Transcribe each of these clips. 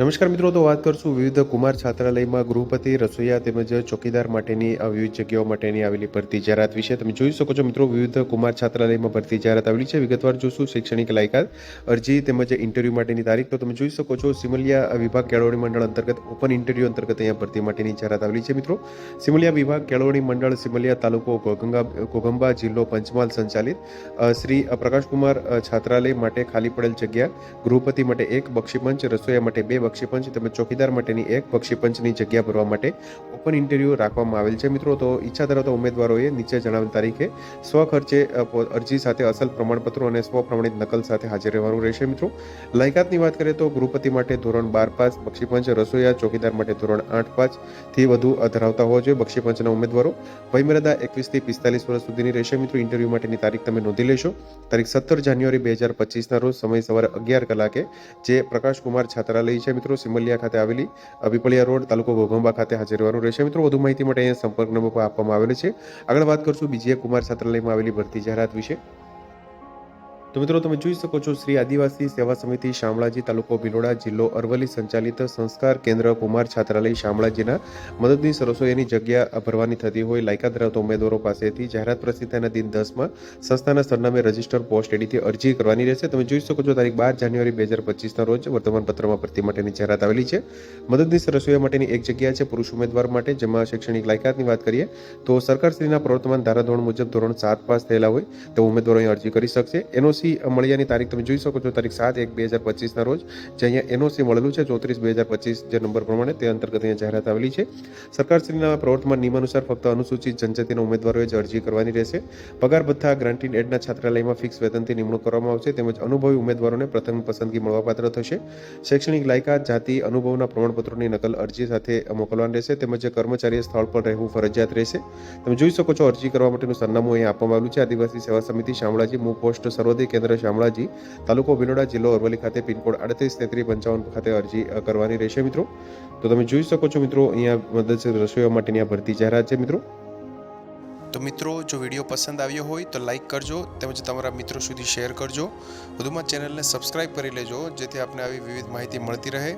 નમસ્કાર મિત્રો, તો વાત કરશું વિવિધ કુમાર છાત્રાલયમાં ગૃહપતિ, રસોઈયા તેમજ ચોકીદાર માટેની વિવિધ જગ્યાઓ માટેની આવેલી ભરતી જાહેરાત વિશે. તમે જોઈ શકો છો મિત્રો, વિવિધ કુમાર છાત્રાલયમાં ભરતી જાહેરાત આવેલી છે. વિગતવાર જોશું શૈક્ષણિક લાયકાત, અરજી તેમજ ઇન્ટરવ્યૂ માટેની તારીખ. તો તમે જોઈ શકો છો, સિમલિયા વિભાગ કેળવણી મંડળ અંતર્ગત ઓપન ઇન્ટરવ્યૂ અંતર્ગત અહીંયા ભરતી માટેની જાહેરાત આવેલી છે મિત્રો. સિમલિયા વિભાગ કેળવણી મંડળ, સિમલિયા તાલુકો ગોગંગા, ગોગંબા જિલ્લો પંચમહાલ સંચાલિત. શ્રી પ્રકાશકુમાર છાત્રાલય માટે ખાલી પડેલ જગ્યા, ગૃહપતિ માટે એક, બક્ષીપંચ, રસોઈયા માટે બે બક્ષીપંચ તેમજ ચોકીદાર માટેની એક પક્ષીપંચની જગ્યા ભરવા માટે ઓપન ઇન્ટરવ્યૂ રાખવામાં આવેલ છે. મિત્રો, તો ઈચ્છા ધરાવતા ઉમેદવારોએ નીચે જણાવેલ તારીખે સ્વખર્ચે અરજી સાથે અસલ પ્રમાણપત્રો અને સ્વપ્રમાણિત નકલ સાથે હાજર રહેવાનું રહેશે. મિત્રો, લાયકાતની વાત કરીએ તો ગૃહપતિ માટે ધોરણ બાર પાસ બક્ષીપંચ રસોઈયા ચોકીદાર માટે ધોરણ આઠ પાંચથી વધુ ધરાવતા હોવા જોઈએ. બક્ષીપંચના ઉમેદવારો વયમર્યાદા એકવીસથી પિસ્તાલીસ વર્ષ સુધીની રહેશે. મિત્રો, ઇન્ટરવ્યૂ માટેની તારીખ તમે નોંધી લેશો. તારીખ સત્તર જાન્યુઆરી બે હજાર પચીસના રોજ સમય સવારે અગિયાર કલાકે જે પ્રકાશકુમાર છાત્રાલય છે. મિત્રો, સિમલિયા ખાતે આવેલી પીપળિયા રોડ, તાલુકો ઘોઘંબા ખાતે હાજર રહેવાનું રહેશે. મિત્રો, વધુ માહિતી માટે અહીંયા સંપર્ક નંબર પર આપવામાં આવેલો છે. આગળ વાત કરશું બીજી કુમાર છાત્રાલયમાં આવેલી ભરતી જાહેરાત વિશે. તો મિત્રો તમે જોઈ શકો છો શ્રી આદિવાસી સેવા સમિતિ શામળાજી તાલુકો ભિલોડા જિલ્લો અરવલ્લી સંચાલિત સંસ્કાર કેન્દ્ર કુમાર છાત્રાલય શામળાજીના મદદનીશ રસોઈની જગ્યા ભરવાની થતી હોય લાયકાત ધરાવતા ઉમેદવારો પાસેથી જાહેરાત પ્રસિદ્ધતાના દિન દસમાં સંસ્થાના સરનામે રજિસ્ટર પોસ્ટ એડીથી અરજી કરવાની રહેશે. તમે જોઈ શકો છો તારીખ બાર જાન્યુઆરી બે હજાર પચીસના રોજ વર્તમાનપત્રમાં ભરતી માટેની જાહેરાત આવેલી છે. મદદનીશ રસોઈયા માટેની એક જગ્યા છે પુરુષ ઉમેદવાર માટે, જેમાં શૈક્ષણિક લાયકાતની વાત કરીએ તો સરકારશ્રીના પ્રવર્તમાન ધારાધોરણ મુજબ ધોરણ સાત પાસ થયેલા હોય તો ઉમેદવારો અહીં અરજી કરી શકશે. એનઓસી મળ્યાની તારીખ તમે જોઈ શકો છો, તારીખ સાત એક બે હજાર પચીસના રોજ. જે અહીંયા એનઓસી મળેલું છે, ચોત્રીસ બે હજાર પચીસ જે નંબર પ્રમાણે તે અંતર્ગત અહીંયા જાહેરાત આવેલી છે. સરકારશ્રીના પ્રવર્તમાન નિયમાનુસાર ફક્ત અનુસૂચિત જનજાતિના ઉમેદવારોએ જ અરજી કરવાની રહેશે. પગાર ભથ્થા ગ્રાન્ટીન એડના છાત્રાલયમાં ફિક્સ વેતનથી નિમણૂક કરવામાં આવશે, તેમજ અનુભવી ઉમેદવારોને પ્રથમ પસંદગી મળવાપાત્ર થશે. શૈક્ષણિક લાયકાત, જાતિ, અનુભવના પ્રમાણપત્રોની નકલ અરજી સાથે મોકલવાની રહેશે, તેમજ કર્મચારી સ્થળ પર રહેવું ફરજિયાત રહેશે. તમે જોઈ શકો છો, અરજી કરવા માટેનું સરનામું અહીં આપવામાં આવેલું છે. આદિવાસી સેવા સમિતિ શામળાજી, મૂ પોસ્ટ સર્વોદય કેન્દ્ર શામળાજી, તાલુકો ભિલોડા જિલ્લો અરવલ્લી ખાતે પિનકોડ આડત્રીસ તેત્રીસ પંચાવન ખાતે અરજી કરવાની રહેશે મિત્રો. તો તમે જોઈ શકો છો મિત્રો, અહીંયા મદદ રસોઈઓ માટેની આ ભરતી જાહેરાત છે મિત્રો. તો મિત્રો, જો વીડિયો પસંદ આવ્યો હોય તો લાઈક કરજો, તેમજ તમારા મિત્રો સુધી શેર કરજો. વધુમાં ચેનલને સબસ્ક્રાઇબ કરી લેજો, જેથી આપને આવી વિવિધ માહિતી મળતી રહે.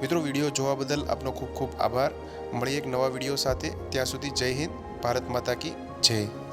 મિત્રો, વીડિયો જોવા બદલ આપનો ખૂબ ખૂબ આભાર. મળીએ એક નવા વીડિયો સાથે. ત્યાં સુધી જય હિન્દ, ભારત માતા કી જય.